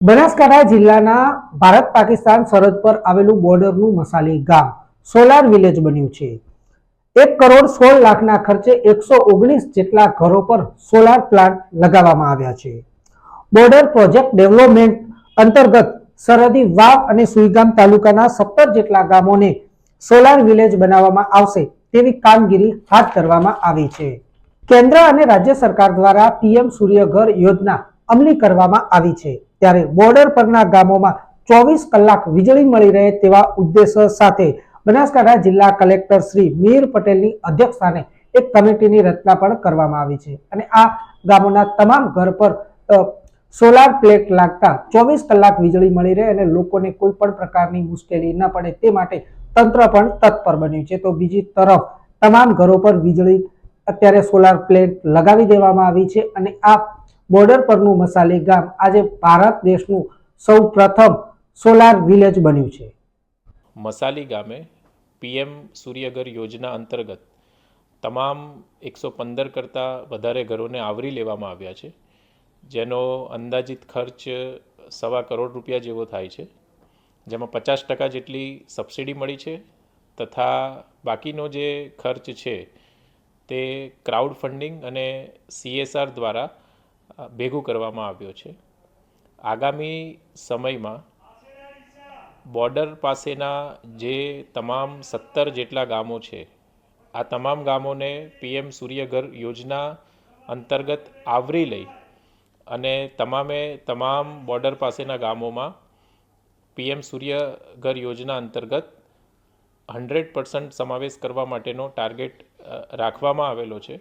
બનાસકાંઠા જિલ્લાના ભારત પાકિસ્તાન સરહદ પર આવેલું બોર્ડરનું મસાલી ગામ સોલાર વિલેજ બન્યું છે. એક કરોડ સોળ લાખના ખર્ચે એકસો ઓગણીસ જેટલા ઘરો પર સોલાર પ્લાન્ટ લગાવવામાં આવ્યા છે. બોર્ડર પ્રોજેક્ટ ડેવલપમેન્ટ અંતર્ગત સરહદી વાવ અને સુઈગામ તાલુકાના સત્તર જેટલા ગામોને સોલાર વિલેજ બનાવવામાં આવશે તેવી કામગીરી હાથ ધરવામાં આવી છે. કેન્દ્ર અને રાજ્ય સરકાર દ્વારા પીએમ સૂર્યઘર યોજના અમલી કરવામાં આવી છે. ત્યારે બોર્ડર પરના ગામોમાં ચોવીસ કલાક વીજળી મળી રહે તેવા ઉદ્દેશ્ય સાથે બનાસકાંઠા જિલ્લા કલેક્ટર શ્રી મીર પટેલની અધ્યક્ષસ્થાને એક કમિટીની રચના પણ કરવામાં આવી છે. અને આ ગામોના તમામ ઘર પર સોલાર પ્લેટ લાગતા ચોવીસ કલાક વીજળી મળી રહે અને લોકોને કોઈ પણ પ્રકારની મુશ્કેલી ન પડે તે માટે તંત્ર પણ તત્પર બન્યું છે. તો બીજી તરફ તમામ ઘરો પર વીજળી અત્યારે સોલાર પ્લેટ લગાવી દેવામાં આવી છે અને આ બોર્ડર પરનું મસાલી ગામ આજે ભારત દેશનું સૌ પ્રથમ સોલાર વિલેજ બન્યું છે. મસાલી ગામે પીએમ સૂર્યઘર યોજના અંતર્ગત તમામ એકસો પંદર કરતાં વધારે ઘરોને આવરી લેવામાં આવ્યા છે, જેનો અંદાજિત ખર્ચ સવા કરોડ રૂપિયા જેવો થાય છે. જેમાં પચાસ ટકા જેટલી સબસિડી મળી છે તથા બાકીનો જે ખર્ચ છે તે ક્રાઉડ ફંડિંગ અને સીએસઆર દ્વારા ભેગું કરવામાં આવ્યો છે. આગામી સમયમાં બોર્ડર પાસેના જે તમામ સત્તર જેટલા ગામો છે, આ તમામ ગામોને પીએમ સૂર્યઘર યોજના અંતર્ગત આવરી લઈ અને તમામે તમામ બોર્ડર પાસેના ગામોમાં પીએમ સૂર્યઘર યોજના અંતર્ગત હંડ્રેડ પર્સન્ટ સમાવેશ કરવા માટેનો ટાર્ગેટ રાખવામાં આવેલો છે.